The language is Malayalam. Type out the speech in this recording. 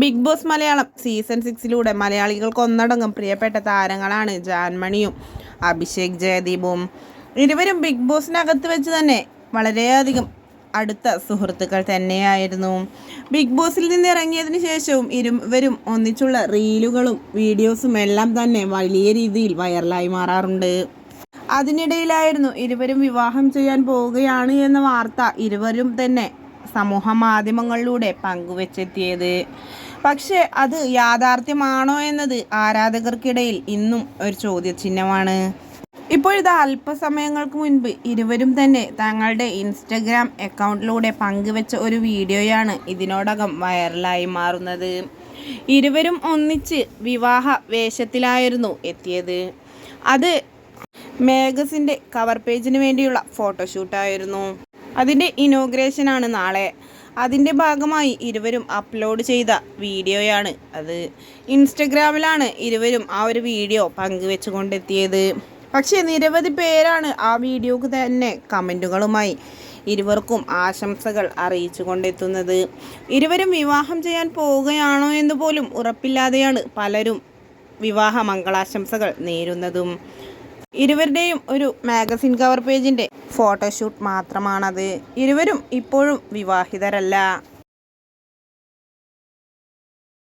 ബിഗ് ബോസ് മലയാളം സീസൺ സിക്സിലൂടെ മലയാളികൾക്ക് ഒന്നടങ്കം പ്രിയപ്പെട്ട താരങ്ങളാണ് ജാൻമണിയും അഭിഷേക് ജയദീപും. ഇരുവരും ബിഗ് ബോസിനകത്ത് വെച്ച് തന്നെ വളരെയധികം അടുത്ത സുഹൃത്തുക്കൾ തന്നെയായിരുന്നു. ബിഗ് ബോസിൽ നിന്ന് ഇറങ്ങിയതിന് ശേഷവും ഇരുവരും ഒന്നിച്ചുള്ള റീലുകളും വീഡിയോസും എല്ലാം തന്നെ വലിയ രീതിയിൽ വൈറലായി മാറാറുണ്ട്. അതിനിടയിലായിരുന്നു ഇരുവരും വിവാഹം ചെയ്യാൻ പോവുകയാണ് എന്ന വാർത്ത ഇരുവരും തന്നെ സമൂഹ മാധ്യമങ്ങളിലൂടെ പങ്കുവച്ചെത്തിയത്. പക്ഷേ അത് യാഥാർത്ഥ്യമാണോ എന്നത് ആരാധകർക്കിടയിൽ ഇന്നും ഒരു ചോദ്യചിഹ്നമാണ്. ഇപ്പോഴിത് അല്പസമയങ്ങൾക്ക് മുൻപ് ഇരുവരും തന്നെ തങ്ങളുടെ ഇൻസ്റ്റഗ്രാം അക്കൗണ്ടിലൂടെ പങ്കുവെച്ച ഒരു വീഡിയോയാണ് ഇതിനോടകം വൈറലായി മാറുന്നത്. ഇരുവരും ഒന്നിച്ച് വിവാഹ വേഷത്തിലായിരുന്നു എത്തിയത്. അത് മേഗസിന്റെ കവർ പേജിന് വേണ്ടിയുള്ള ഫോട്ടോഷൂട്ടായിരുന്നു. അതിന്റെ ഇനോഗ്രേഷനാണ് നാളെ. അതിന്റെ ഭാഗമായി ഇരുവരും അപ്ലോഡ് ചെയ്ത വീഡിയോയാണ്. അത് ഇൻസ്റ്റഗ്രാമിലാണ് ഇരുവരും ആ ഒരു വീഡിയോ പങ്കുവെച്ചു കൊണ്ടെത്തിയത് പക്ഷേ നിരവധി പേരാണ് ആ വീഡിയോക്ക് തന്നെ കമന്റുകളുമായി ഇരുവർക്കും ആശംസകൾ അറിയിച്ചു കൊണ്ടെത്തുന്നത് ഇരുവരും വിവാഹം ചെയ്യാൻ പോവുകയാണോ എന്ന് പോലും ഉറപ്പില്ലാതെയാണ് പലരും വിവാഹ മംഗളാശംസകൾ നേരുന്നതും. ഇരുവരുടെയും ഒരു മാഗസിൻ കവർ പേജിന്റെ ഫോട്ടോഷൂട്ട് മാത്രമാണത്. ഇരുവരും ഇപ്പോഴും വിവാഹിതരല്ല.